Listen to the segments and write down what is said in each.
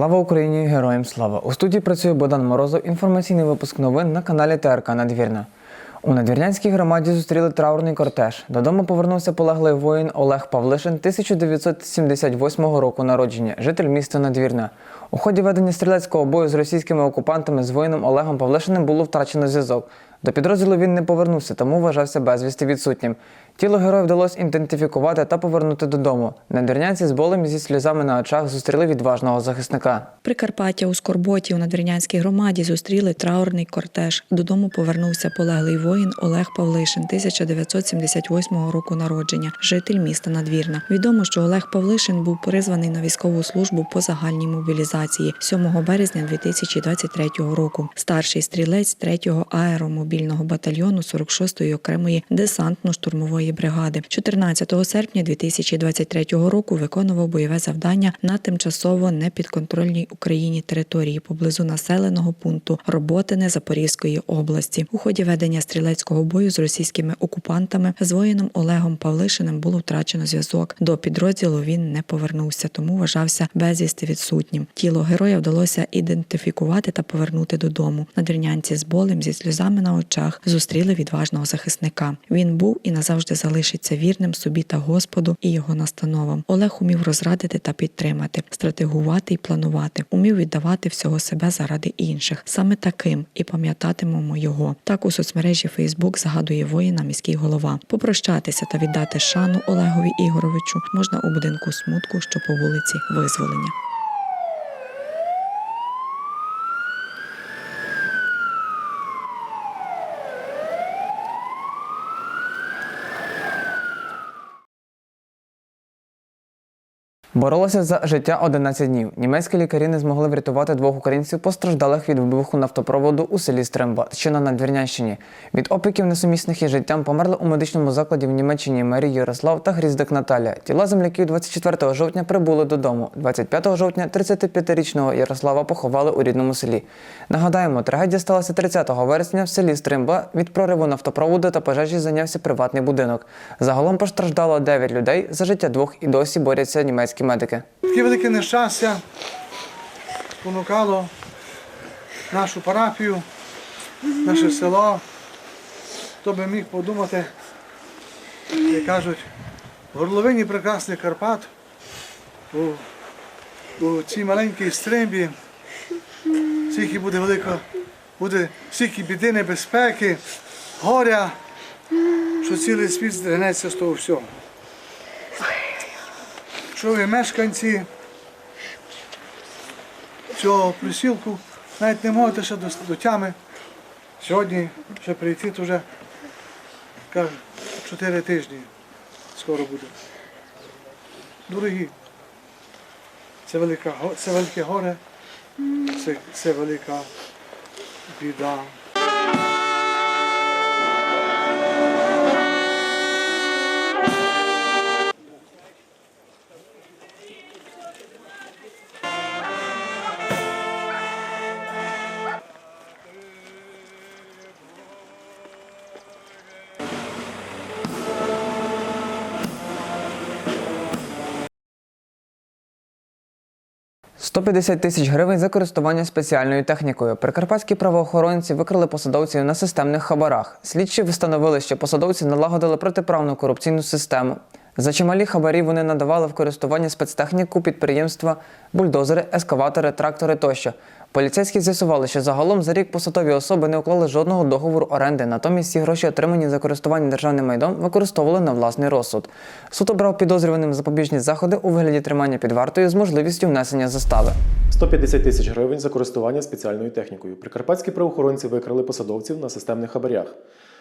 Слава Україні! Героям слава! У студії працює Богдан Морозов. Інформаційний випуск новин на каналі ТРК Надвірна. У Надвірнянській громаді зустріли траурний кортеж. Додому повернувся полеглий воїн Олег Павлишин 1978 року народження, житель міста Надвірна. У ході ведення стрілецького бою з російськими окупантами з воїном Олегом Павлишиним було втрачено зв'язок. До підрозділу він не повернувся, тому вважався безвісти відсутнім. Тіло героя вдалося ідентифікувати та повернути додому. Надвірнянці з болем зі сльозами на очах зустріли відважного захисника. Прикарпаття у Скорботі у Надвірнянській громаді зустріли траурний кортеж. Додому повернувся полеглий воїн Олег Павлишин, 1978 року народження, житель міста Надвірна. Відомо, що Олег Павлишин був призваний на військову службу по загальній мобілізації 7 березня 2023 року. Старший стрілець 3-го аеромобільного батальйону 46-ї окремої десантно-штурмової бригади. 14 серпня 2023 року виконував бойове завдання на тимчасово непідконтрольній Україні території поблизу населеного пункту Роботине Запорізької області. У ході ведення стрілецького бою з російськими окупантами з воїном Олегом Павлишиним було втрачено зв'язок. До підрозділу він не повернувся, тому вважався безвісти відсутнім. Тіло героя вдалося ідентифікувати та повернути додому. На Надвірнянці з болем зі сльозами на очах зустріли відважного захисника. Він був і назавжди залишиться вірним собі та Господу і його настановам. Олег умів розрадити та підтримати, стратегувати і планувати, умів віддавати всього себе заради інших. Саме таким і пам'ятатимемо його. Так у соцмережі Фейсбук згадує воїна міський голова. Попрощатися та віддати шану Олегові Ігоровичу можна у будинку смутку, що по вулиці Визволення. Боролися за життя 11 днів. Німецькі лікарі не змогли врятувати двох українців, постраждалих від вибуху нафтопроводу у селі Стримба, що на Надвірнянщині. Від опіків несумісних із життям померли у медичному закладі в Німеччині Марій Ярослав та Гріздик Наталя. Тіла земляків 24 жовтня прибули додому. 25 жовтня 35-річного Ярослава поховали у рідному селі. Нагадаємо, трагедія сталася 30 вересня в селі Стримба. Від прориву нафтопроводу та пожежі зайнявся приватний будинок. Загалом постраждало 9 людей. За життя двох і досі борються німецькі медики. Таке велике нещастя спонукало нашу парафію, наше село. Хто би міг подумати, як кажуть, в горловині прекрасних Карпат, у, у цій маленькій стримбі, скільки буде велико, буде стільки біди, небезпеки, горя, що цілий світ здригнеться з того всього. Що ви мешканці цього присілку навіть не можете ще до, до тями. Сьогодні ще прийти то вже чотири тижні скоро буде. Дорогі, це, велика, це велике горе, це, це велика біда. 150 тисяч гривень за користування спеціальною технікою. Прикарпатські правоохоронці викрили посадовців на системних хабарах. Слідчі встановили, що посадовці налагодили протиправну корупційну систему. За чималі хабарі вони надавали в користування спецтехніку підприємства, бульдозери, ескаватори, трактори тощо. Поліцейські з'ясували, що загалом за рік посадові особи не уклали жодного договору оренди, натомість ці гроші, отримані за користування державним майном, використовували на власний розсуд. Суд обрав підозрюваним запобіжні заходи у вигляді тримання під вартою з можливістю внесення застави. 150 тисяч гривень за користування спеціальною технікою. Прикарпатські правоохоронці викрили посадовців на системних хабарях.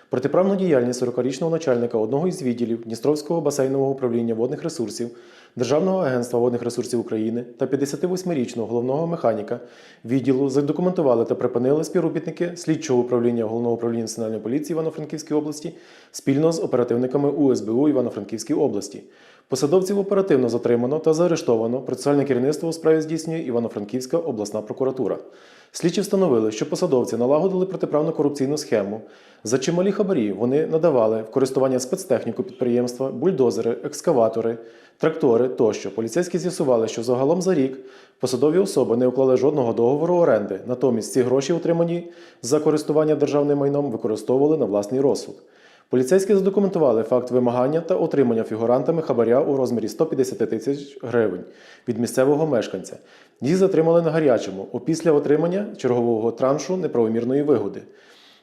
Протиправну діяльність 40-річного начальника одного із відділів Дністровського басейнового управління водних ресурсів, Державного агентства водних ресурсів України та 58-річного головного механіка відділу задокументували та припинили співробітники слідчого управління головного управління національної поліції Івано-Франківської області спільно з оперативниками УСБУ Івано-Франківської області. Посадовців оперативно затримано та заарештовано. Процесуальне керівництво у справі здійснює Івано-Франківська обласна прокуратура. Слідчі встановили, що посадовці налагодили протиправну корупційну схему. За чималі хабарі вони надавали в користування спецтехніку підприємства, бульдозери, екскаватори, трактори тощо. Поліцейські з'ясували, що загалом за рік посадові особи не уклали жодного договору оренди. Натомість ці гроші, отримані за користування державним майном, використовували на власний розсуд. Поліцейські задокументували факт вимагання та отримання фігурантами хабаря у розмірі 150 тисяч гривень від місцевого мешканця. Їх затримали на гарячому опісля отримання чергового траншу неправомірної вигоди.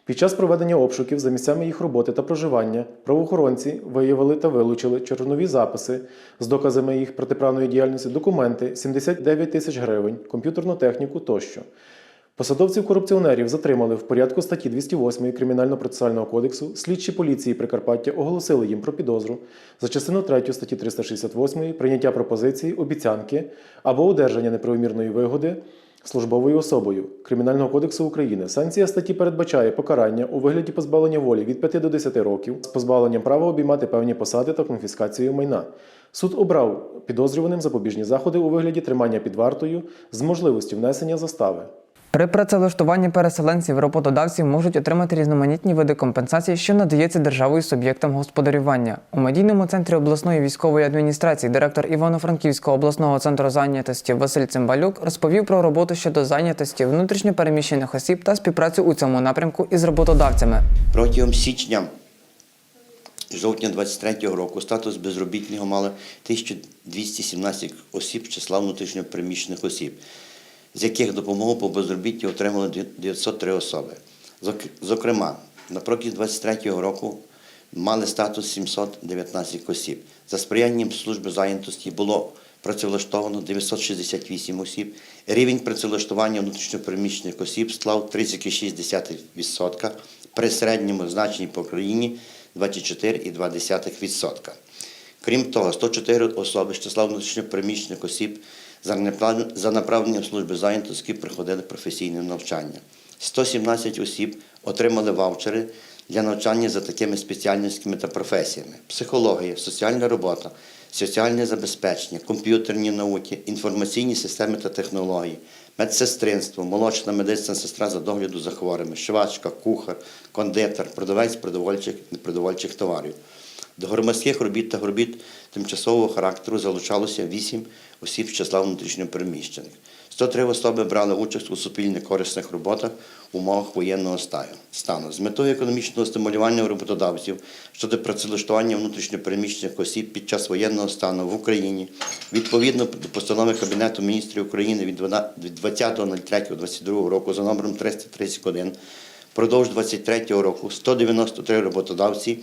Під час проведення обшуків за місцями їх роботи та проживання правоохоронці виявили та вилучили чорнові записи з доказами їх протиправної діяльності, документи, 79 тисяч гривень, комп'ютерну техніку тощо. Посадовців-корупціонерів затримали в порядку статті 208 Кримінально-процесуального кодексу. Слідчі поліції Прикарпаття оголосили їм про підозру за частину 3 статті 368 прийняття пропозиції, обіцянки або одержання неправомірної вигоди службовою особою Кримінального кодексу України. Санкція статті передбачає покарання у вигляді позбавлення волі від 5 до 10 років з позбавленням права обіймати певні посади та конфіскацією майна. Суд обрав підозрюваним запобіжні заходи у вигляді тримання під вартою з можливістю внесення застави. При працевлаштуванні переселенців роботодавці можуть отримати різноманітні види компенсації, що надається державою суб'єктам господарювання. У медійному центрі обласної військової адміністрації директор Івано-Франківського обласного центру зайнятості Василь Цимбалюк розповів про роботу щодо зайнятості внутрішньопереміщених осіб та співпрацю у цьому напрямку із роботодавцями. Протягом січня жовтня 23-го року статус безробітного мали 1217 осіб з числа внутрішньопереміщених осіб, з яких допомогу по безробіттю отримали 903 особи. Зокрема, на протязі 23-го року мали статус 719 осіб. За сприянням служби зайнятості було працевлаштовано 968 осіб. Рівень працевлаштування внутрішньопереміщених осіб склав 30,6% при середньому значенні по країні 24,2%. Крім того, 104 особи з числа внутрішньопереміщених осіб за направленням служби зайнятості приходили професійне навчання. 117 осіб отримали ваучери для навчання за такими спеціальностями та професіями: психологія, соціальна робота, соціальне забезпечення, комп'ютерні науки, інформаційні системи та технології, медсестринство, молочна медична сестра за догляду за хворими, швачка, кухар, кондитер, продавець продовольчих непродовольчих товарів. До громадських робіт та робіт тимчасового характеру залучалося 8 осіб з числа внутрішньопереміщених. 103 особи брали участь у суспільних корисних роботах в умовах воєнного стану. З метою економічного стимулювання роботодавців щодо працевлаштування внутрішньопереміщених осіб під час воєнного стану в Україні, відповідно до постанови Кабінету міністрів України від 20.03.2022 року за номером 331, впродовж 2023 року 193 роботодавці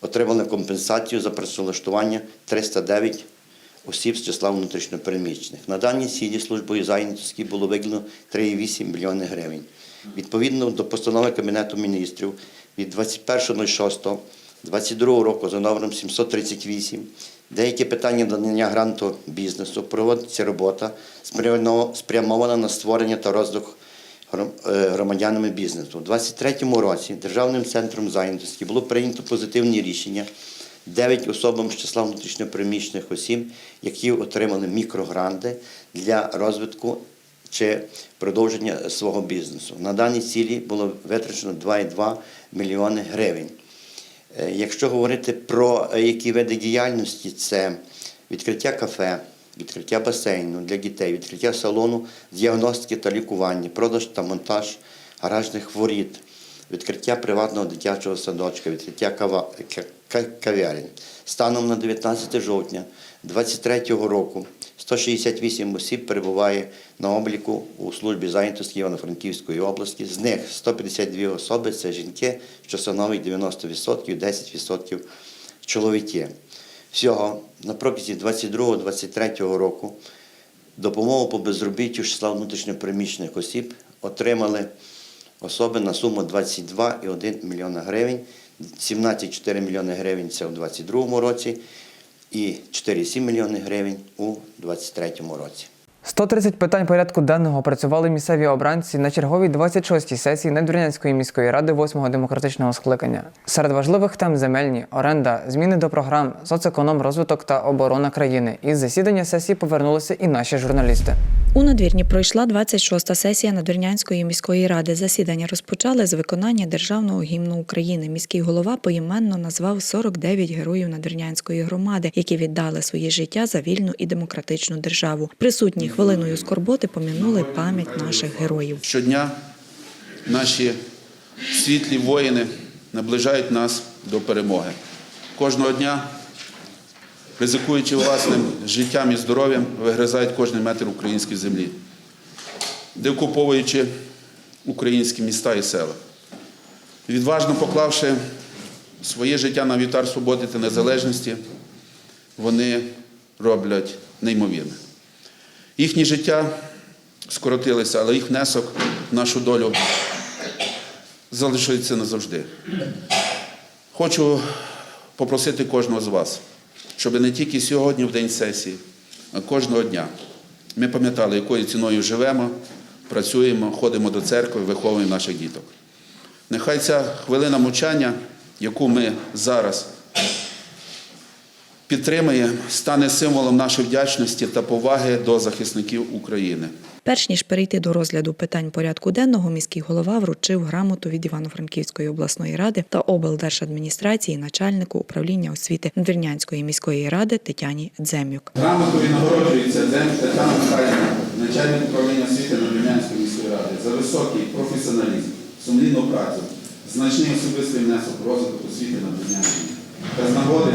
отримали компенсацію за працевлаштування 309 осіб з числа внутрішньопереміщених. На даній цілі службою зайнятості було виділено 3,8 мільйони гривень. Відповідно до постанови Кабінету міністрів від 21.06.22 року за номером 738 деякі питання надання гранту бізнесу проводиться робота спрямована- на створення та розвиток громадянами бізнесу. У 2023 році Державним центром зайнятості було прийнято позитивні рішення 9 особам з числа внутрішньопереміщених осіб, які отримали мікрогранти для розвитку чи продовження свого бізнесу. На даній цілі було витрачено 2,2 мільйони гривень. Е, Якщо говорити про е, які види діяльності, це відкриття кафе, відкриття басейну для дітей, відкриття салону діагностики та лікування, продаж та монтаж гаражних воріт, відкриття приватного дитячого садочка, відкриття кав'ярень. Станом на 19 жовтня 2023 року 168 осіб перебуває на обліку у службі зайнятості Івано-Франківської області. З них 152 особи це жінки, що становить 90%, 10% чоловіки. Всього на протязі 22-23 року допомогу по безробіттю числа внутрішньопереміщених осіб отримали особи на суму 22,1 млн гривень, 17,4 млн гривень це у 2022 році і 4,7 млн гривень у 2023 році. 130 питань порядку денного опрацювали місцеві обранці на черговій 26-й сесії Надвірнянської міської ради 8-го демократичного скликання. Серед важливих тем земельні, оренда, зміни до програм, соцеконом, розвиток та оборона країни. Із засідання сесії повернулися і наші журналісти. У надвірні пройшла 26-та сесія Надвірнянської міської ради. Засідання розпочали з виконання державного гімну України. Міський голова поіменно назвав 49 героїв Надвірнянської громади, які віддали своє життя за вільну і демократичну державу. Присутні хвилиною скорботи помінули пам'ять наших героїв. Щодня наші світлі воїни наближають нас до перемоги. Кожного дня, ризикуючи власним життям і здоров'ям, вигризають кожний метр української землі, деокуповуючи українські міста і села. Відважно поклавши своє життя на вівтар свободи та незалежності, вони роблять неймовірне. Їхнє життя скоротилися, але їх внесок в нашу долю залишиться назавжди. Хочу попросити кожного з вас, щоб не тільки сьогодні, в день сесії, а кожного дня ми пам'ятали, якою ціною живемо, працюємо, ходимо до церкви, виховуємо наших діток. Нехай ця хвилина мовчання, яку ми зараз підтримуємо, стане символом нашої вдячності та поваги до захисників України. Перш ніж перейти до розгляду питань порядку денного, міський голова вручив грамоту від Івано-Франківської обласної ради та облдержадміністрації начальнику управління освіти Надвірнянської міської ради Тетяні Дземюк. Грамотою нагороджується День Тетяна Михайлівна, начальник управління освіти Надвірнянської міської ради, за високий професіоналізм, сумлінну працю, значний особистий внесок у розвиток освіти Надвірнянської та з нагоди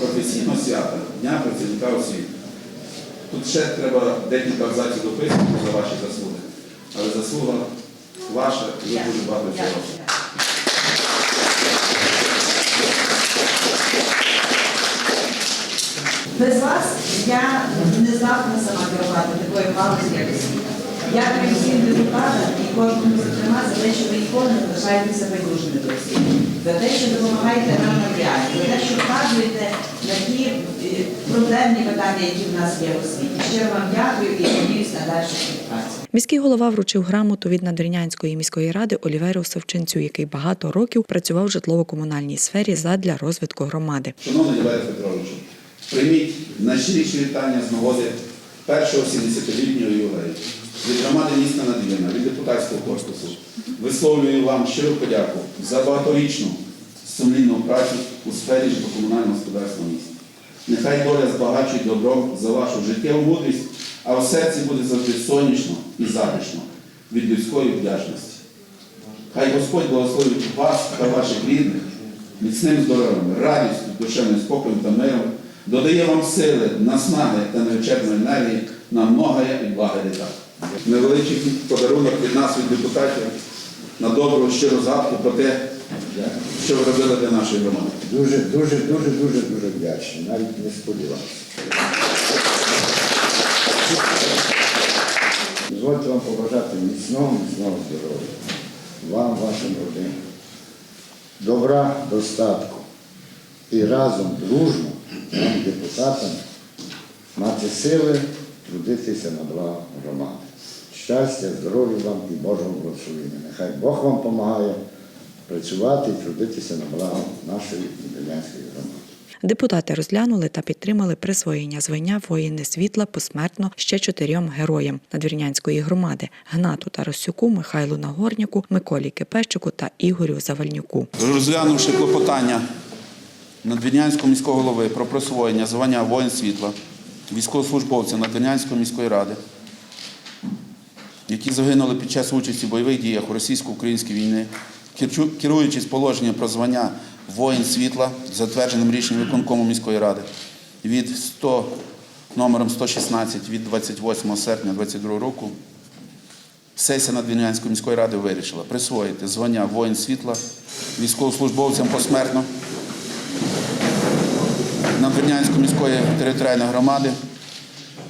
професійного свята Дня працівника освіти. Тут ще треба декілька абзаців дописати за ваші заслуги, але заслуга ваша і ви дуже багато чого. Без вас я не здатна сама керувати такою галузі, як освіта. Дякую всім депутатам і кожному зокрема за те, що ви ніколи не залишаєтеся байдужими до освіти, за те, що допомагаєте нам на діяльність, за те, що вказуєте на ті е, проблемні питання, які в нас є в освіті. Щиро вам дякую і надіюсь на дальшу співпрацю. Міський голова вручив грамоту від Надвірнянської міської ради Оліверу Савченцю, який багато років працював в житлово-комунальній сфері задля розвитку громади. Шановний Валерій Петровичу, прийміть найщиріші вітання з нагоди першого 70-літнього ювілею від громади міста Надвірна, від депутатського корпусу. Висловлюю вам щиру подяку за багаторічну сумлінну працю у сфері житлово-комунального господарства міста. Нехай доля збагачує добром за вашу життєву мудрість, а в серці буде завжди сонячно і затишно від людської вдячності. Хай Господь благословить вас та ваших рідних міцним здоров'ям, радістю, душевним спокоєм та миром, додає вам сили, наснаги та невичерпної енергії на многое і благе літа. Невеличкий подарунок від нас, від депутатів, на добру щиру згадку про те, що ви робили для нашої громади. Дуже, дуже, дуже, дуже, дуже вдячний. Навіть не сподівався. Дозвольте вам побажати міцного, міцного здоров'я. Вам, вашим родинам. Добра, достатку. І разом, дружно, нам, депутатам, мати сили трудитися на благо громади. Щастя, здоров'я вам і Божого благословення. Нехай Бог вам допомагає працювати і трудитися на благо нашої Медведянської громади. Депутати розглянули та підтримали присвоєння звання воїни світла посмертно ще чотирьом героям Надвірнянської громади Гнату Тарасюку, Михайлу Нагорняку, Миколі Кипещику та Ігорю Завальнюку. Розглянувши клопотання Надвірнянського міського голови про присвоєння звання воїн світла військовослужбовця Надвірнянської міської ради, які загинули під час участі в бойових діях у російсько-українській війни, керуючись положенням про звання воїн світла, затвердженим рішенням виконкому міської ради від 100, номером 116 від 28 серпня 2022 року, Сесія Надвірнянської міської ради вирішила присвоїти звання воїн світла військовослужбовцям посмертно Надвірнянської міської територіальної громади,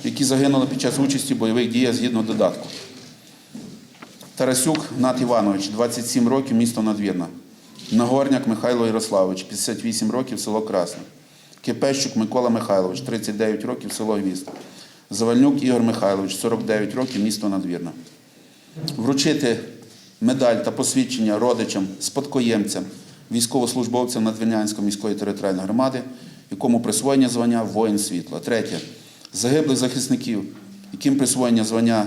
які загинули під час участі в бойових діях згідно додатку. Тарасюк Нат Іванович, 27 років, місто Надвірна. Нагорняк Михайло Ярославович, 58 років, село Красне. Кипещук Микола Михайлович, 39 років, село Гвізд. Завальнюк Ігор Михайлович, 49 років, місто Надвірна. Вручити медаль та посвідчення родичам, спадкоємцям, військовослужбовцям Надвірнянської міської територіальної громади, якому присвоєння звання воїн світла. Третє. Загиблих захисників, яким присвоєння звання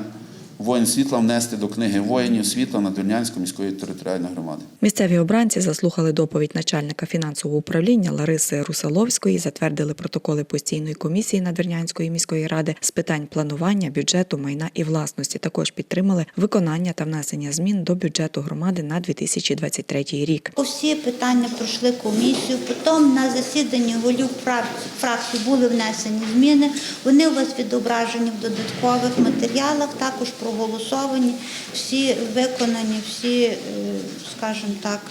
воїн світла внести до книги воїнів світла Надвірнянської міської територіальної громади. Місцеві обранці заслухали доповідь начальника фінансового управління Лариси Русаловської, затвердили протоколи постійної комісії Надвірнянської міської ради з питань планування, бюджету, майна і власності. Також підтримали виконання та внесення змін до бюджету громади на 2023 рік. Усі питання пройшли комісію. Потім на засіданні голів фракцій були внесені зміни. Вони у вас відображені в додаткових матеріалах, також проголосовані, всі виконані, всі, е, скажімо так,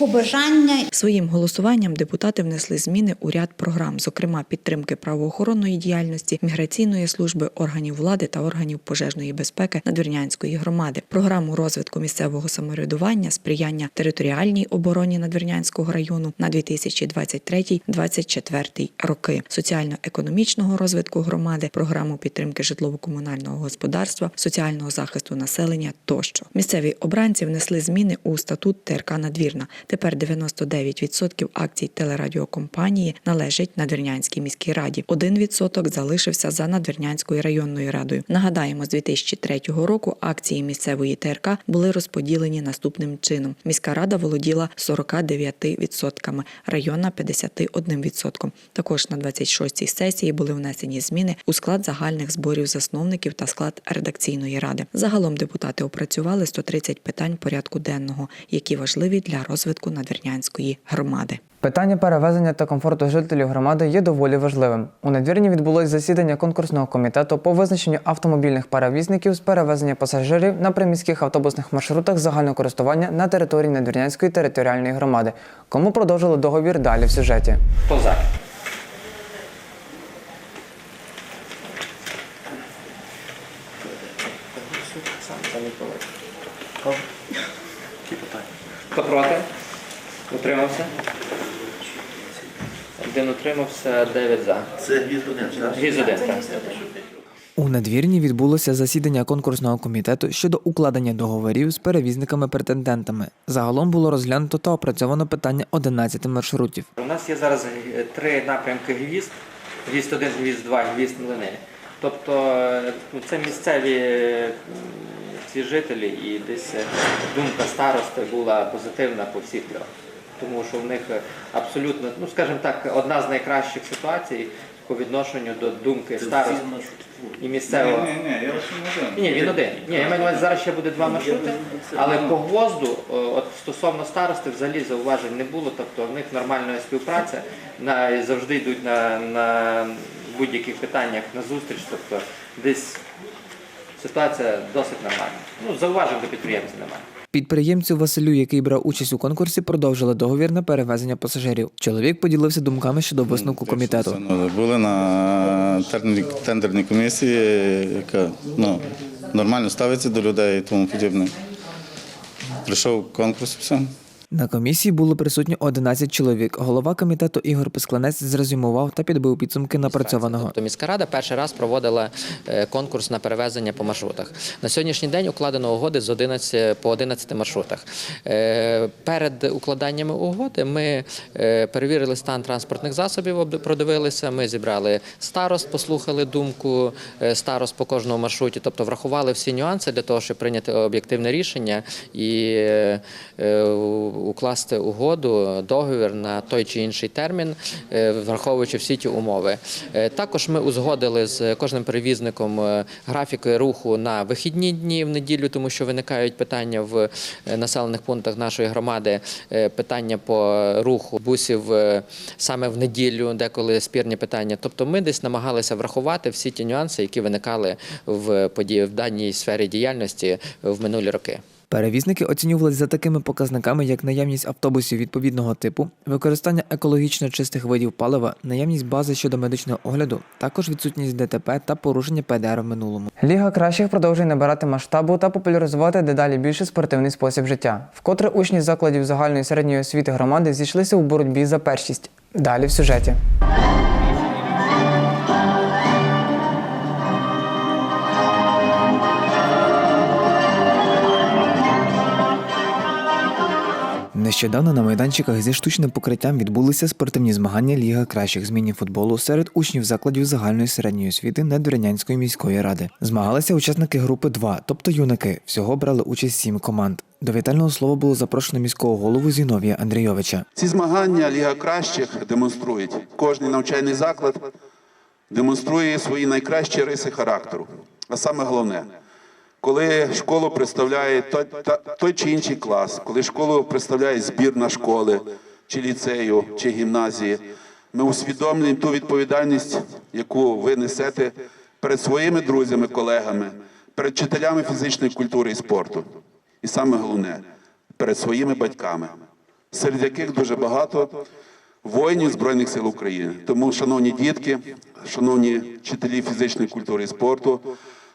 побажання Своїм голосуванням депутати внесли зміни у ряд програм, зокрема підтримки правоохоронної діяльності, міграційної служби, органів влади та органів пожежної безпеки Надвірнянської громади, програму розвитку місцевого самоврядування, сприяння територіальній обороні Надвірнянського району на 2023-2024 роки, соціально-економічного розвитку громади, програму підтримки житлово-комунального господарства, соціального захисту населення тощо. Місцеві обранці внесли зміни у статут ТРК Надвірна. Тепер 99% акцій телерадіокомпанії належить Надвірнянській міській раді. 1% залишився за Надвірнянською районною радою. Нагадаємо, з 2003 року акції місцевої ТРК були розподілені наступним чином. Міська рада володіла 49%, районна 51%. Також на 26-й сесії були внесені зміни у склад загальних зборів засновників та склад редакційної ради. Загалом депутати опрацювали 130 питань порядку денного, які важливі для розвитку надвірнянської громади. Питання перевезення та комфорту жителів громади є доволі важливим. У надвірні відбулось засідання конкурсного комітету по визначенню автомобільних перевізників з перевезення пасажирів на приміських автобусних маршрутах загального користування на території Надвірнянської територіальної громади. Кому продовжили договір далі в сюжеті. Хто за? Хто проти? Утримався? Один утримався, 9 за. Це гіз один, так? У надвірні відбулося засідання конкурсного комітету щодо укладення договорів з перевізниками-претендентами. Загалом було розглянуто та опрацьовано питання 11 маршрутів. У нас є зараз три напрямки гвізд. Гвізд 1, гвізд 2, гвізд млини. Тобто е, це місцеві е, ці жителі і десь е, думка старости була позитивна по всіх трьох. Тому що в них е, абсолютно, ну скажімо так, одна з найкращих ситуацій по відношенню до думки старост і місцевого. Ні, ні, я лише не один. Ні, він один. Ні, я маю на увазі, зараз ще буде два маршрути, але по гвозду, от стосовно старости, взагалі зауважень не було, тобто в них нормальна співпраця, на, завжди йдуть на, на будь-яких питаннях на зустріч, тобто десь ситуація досить нормальна. Ну, зауважень до підприємців немає. Підприємцю Василю, який брав участь у конкурсі, продовжили договір на перевезення пасажирів. Чоловік поділився думками щодо висновку комітету. Ну, Були на тендерній, тендерній комісії, яка ну, нормально ставиться до людей і тому подібне. Прийшов конкурс, все. На комісії було присутні 11 чоловік. Голова комітету Ігор Пискланець зрезюмував та підбив підсумки напрацьованого. Тобто міська рада перший раз проводила е, конкурс на перевезення по маршрутах. На сьогоднішній день укладено угоди з 11 по 11 маршрутах. Е, Перед укладаннями угоди ми е, перевірили стан транспортних засобів, об- продивилися. Ми зібрали старост, послухали думку старост по кожному маршруті, тобто врахували всі нюанси для того, щоб прийняти об'єктивне рішення і укласти угоду, договір на той чи інший термін, е, враховуючи всі ті умови. Е, Також ми узгодили з кожним перевізником е, графіки руху на вихідні дні в неділю, тому що виникають питання в населених пунктах нашої громади, питання по руху бусів саме в неділю, деколи спірні питання. Тобто ми десь намагалися врахувати всі ті нюанси, які виникали в події в даній сфері діяльності в минулі роки. Перевізники оцінювали за такими показниками, як наявність автобусів відповідного типу, використання екологічно чистих видів палива, наявність бази щодо медичного огляду, також відсутність ДТП та порушення ПДР в минулому. Ліга кращих продовжує набирати масштабу та популяризувати дедалі більше спортивний спосіб життя. Вкотре учні закладів загальної середньої освіти громади зійшлися у боротьбі за першість. Далі в сюжеті. Нещодавно на майданчиках зі штучним покриттям відбулися спортивні змагання Ліга кращих змінів футболу серед учнів закладів загальної середньої освіти Недорянянської міської ради. Змагалися учасники групи 2, тобто юнаки. Всього брали участь сім команд. До вітального слова було запрошено міського голову Зіновія Андрійовича. Ці змагання Ліга кращих демонструють. Кожний навчальний заклад демонструє свої найкращі риси характеру. А саме головне, коли школу представляє той, той чи інший клас, коли школу представляє збірна школи, чи ліцею, чи гімназії, ми усвідомлюємо ту відповідальність, яку ви несете перед своїми друзями, колегами, перед вчителями фізичної культури і спорту. І саме головне перед своїми батьками, серед яких дуже багато воїнів Збройних сил України. Тому, шановні дітки, шановні вчителі фізичної культури і спорту,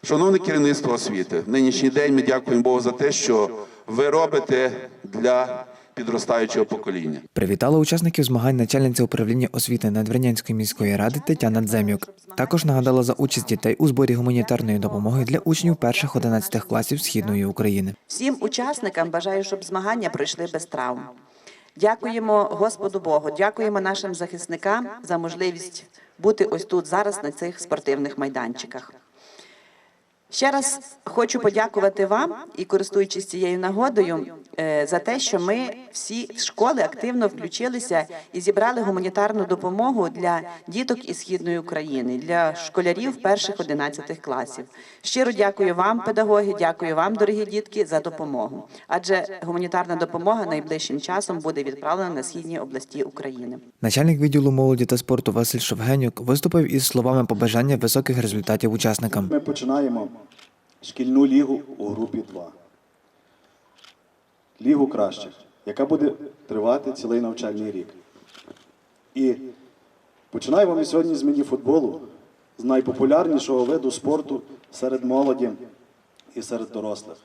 шановне керівництво освіти, нинішній день ми дякуємо Богу за те, що ви робите для підростаючого покоління. Привітала учасників змагань начальниця управління освіти Надвірнянської міської ради Тетяна Дземюк. Також нагадала за участь дітей у зборі гуманітарної допомоги для учнів перших 11 класів східної України. Всім учасникам бажаю, щоб змагання пройшли без травм. Дякуємо Господу Богу, дякуємо нашим захисникам за можливість бути ось тут зараз на цих спортивних майданчиках. Ще раз хочу подякувати вам і користуючись цією нагодою е, за те, що ми всі школи активно включилися і зібрали гуманітарну допомогу для діток із східної України, для школярів перших 11 класів. Щиро дякую вам, педагоги, дякую вам, дорогі дітки, за допомогу. Адже гуманітарна допомога найближчим часом буде відправлена на східні області України. Начальник відділу молоді та спорту Василь Шовгенюк виступив із словами побажання високих результатів учасникам. Ми починаємо шкільну лігу у групі 2. Лігу кращих, яка буде тривати цілий навчальний рік. І починаємо ми сьогодні з міні-футболу, з найпопулярнішого виду спорту серед молоді і серед дорослих.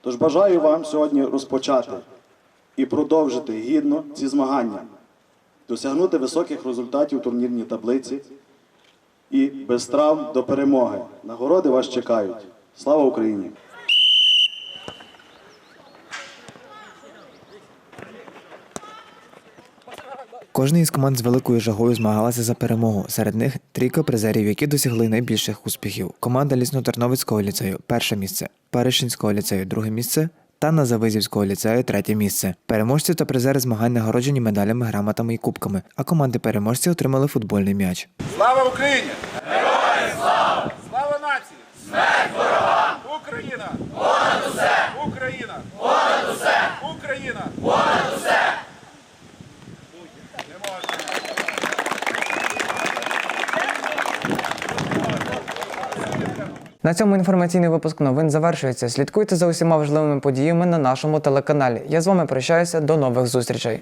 Тож бажаю вам сьогодні розпочати і продовжити гідно ці змагання, досягнути високих результатів у турнірній таблиці і без травм до перемоги. Нагороди вас чекають. Слава Україні! Кожна із команд з великою жагою змагалася за перемогу. Серед них трійка призерів, які досягли найбільших успіхів. Команда Лісно-Терновицького ліцею перше місце, Перешинського ліцею друге місце та Назавизівського ліцею третє місце. Переможці та призери змагань нагороджені медалями, грамотами і кубками, а команди переможці отримали футбольний м'яч. Слава Україні! На цьому інформаційний випуск новин завершується. Слідкуйте за усіма важливими подіями на нашому телеканалі. Я з вами прощаюся. До нових зустрічей.